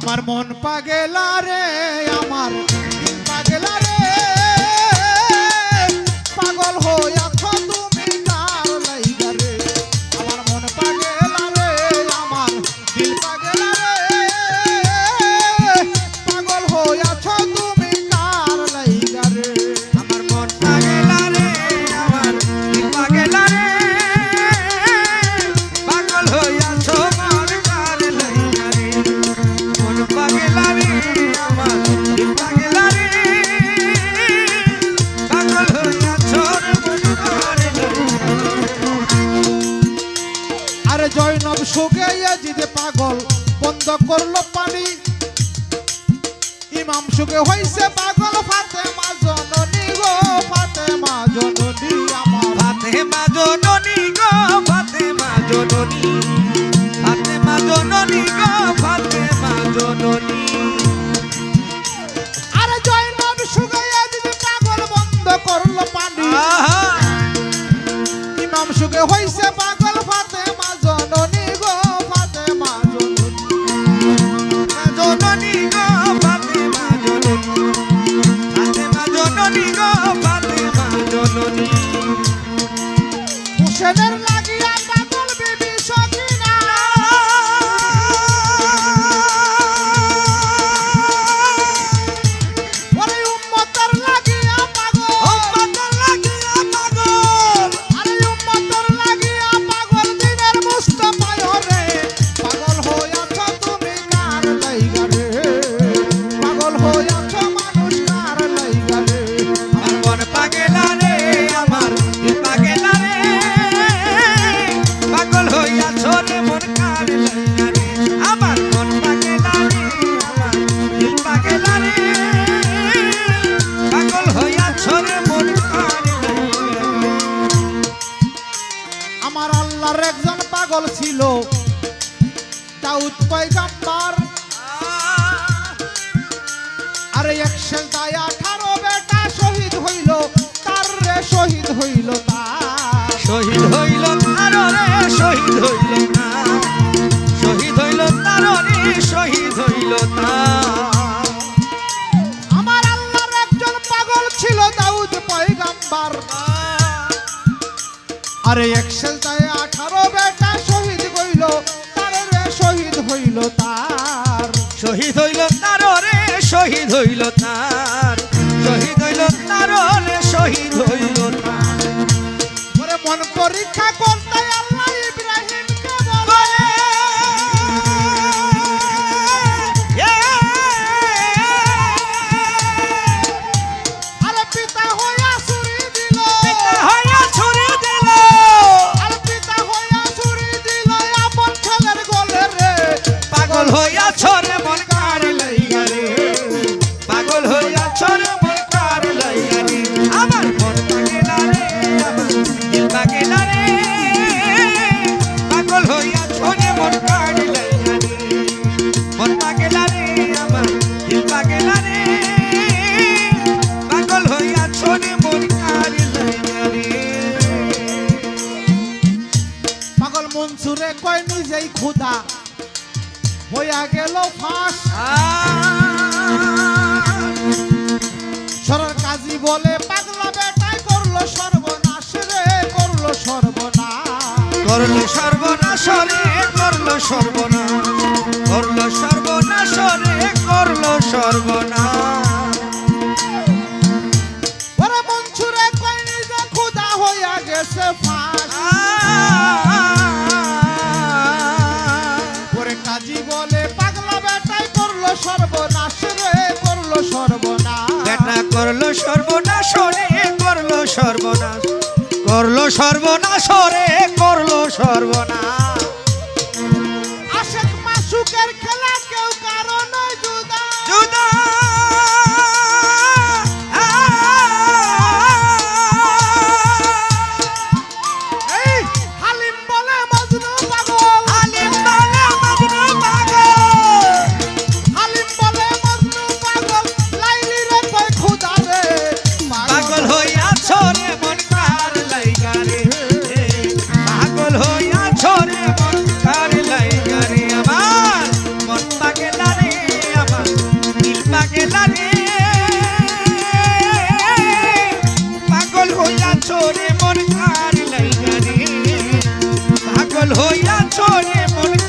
আমার মন পাগেলা রে আমার জয়নব সুগে জিদে পাগল বন্ধ করল পানি। ইমাম সুগে হইছে পাগল জননী গো ফাতেমা জননী আমার। ফাতেমা জননী গো ফাতেমা জননী। ফাতেমা জননী গো ফাতেমা জননী। আরে জয়নব সুগে জিদে পাগল বন্ধ করল পানি। আহা। ইমাম সুগে হইছে পাগল Brother. আল্লাহর একজন পাগল ছিল। দাউদ পয়গাম্বার। আরে একশো দায় আঠারো বেটা শহীদ হইল তার রে শহীদ হইল তার শহীদ হইল তার রে শহীদ হইল শহীদ হইল তার রে শহীদ হইল আমার আল্লাহর একজন পাগল ছিল দাউদ পয়গাম্বার। আরে একশো দায় হইল তার শহীদ হইল তার শহীদ হইল তার। মন পরীক্ষা করতে কয় নিজেই খুদা হইয়া গেল ফাঁস। সরর কাজী বলে পাগলা বেটাই করল সর্বনাশ রে করল সর্বনাশ। করল সর্বনাশ রে করল সর্বনাশ। করল সর্বনাশ রে করল সর্বনাশ। ওরে মনসুরে কয় নিজে খুদা হইয়া গেছে ফাঁস। করল সর্বনাশ রে করল সর্বনাশ। করল সর্বনাশ রে করল সর্বনাশ। আশেক মাসুকের খেলা হইয়া ছড়ে মন